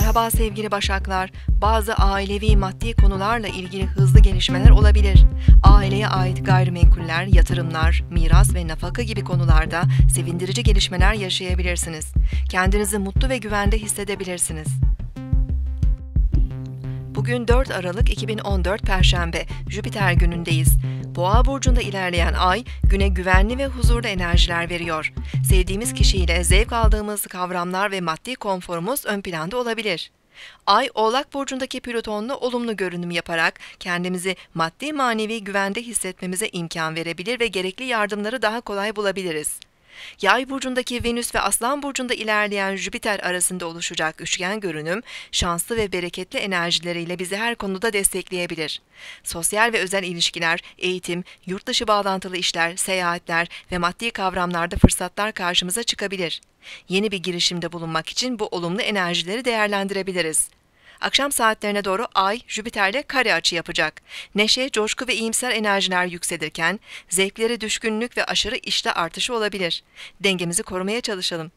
Merhaba sevgili Başaklar. Bazı ailevi maddi konularla ilgili hızlı gelişmeler olabilir. Aileye ait gayrimenkuller, yatırımlar, miras ve nafaka gibi konularda sevindirici gelişmeler yaşayabilirsiniz. Kendinizi mutlu ve güvende hissedebilirsiniz. Bugün 4 Aralık 2014 Perşembe, Jüpiter günündeyiz. Boğa burcunda ilerleyen ay güne güvenli ve huzurlu enerjiler veriyor. Sevdiğimiz kişiyle zevk aldığımız kavramlar ve maddi konforumuz ön planda olabilir. Ay Oğlak burcundaki Plüton'la olumlu görünüm yaparak kendimizi maddi manevi güvende hissetmemize imkan verebilir ve gerekli yardımları daha kolay bulabiliriz. Yay burcundaki Venüs ve Aslan burcunda ilerleyen Jüpiter arasında oluşacak üçgen görünüm, şanslı ve bereketli enerjileriyle bizi her konuda destekleyebilir. Sosyal ve özel ilişkiler, eğitim, yurt dışı bağlantılı işler, seyahatler ve maddi kavramlarda fırsatlar karşımıza çıkabilir. Yeni bir girişimde bulunmak için bu olumlu enerjileri değerlendirebiliriz. Akşam saatlerine doğru Ay, Jüpiter'le kare açı yapacak. Neşe, coşku ve iyimser enerjiler yükselirken zevklere düşkünlük ve aşırı işte artışı olabilir. Dengemizi korumaya çalışalım.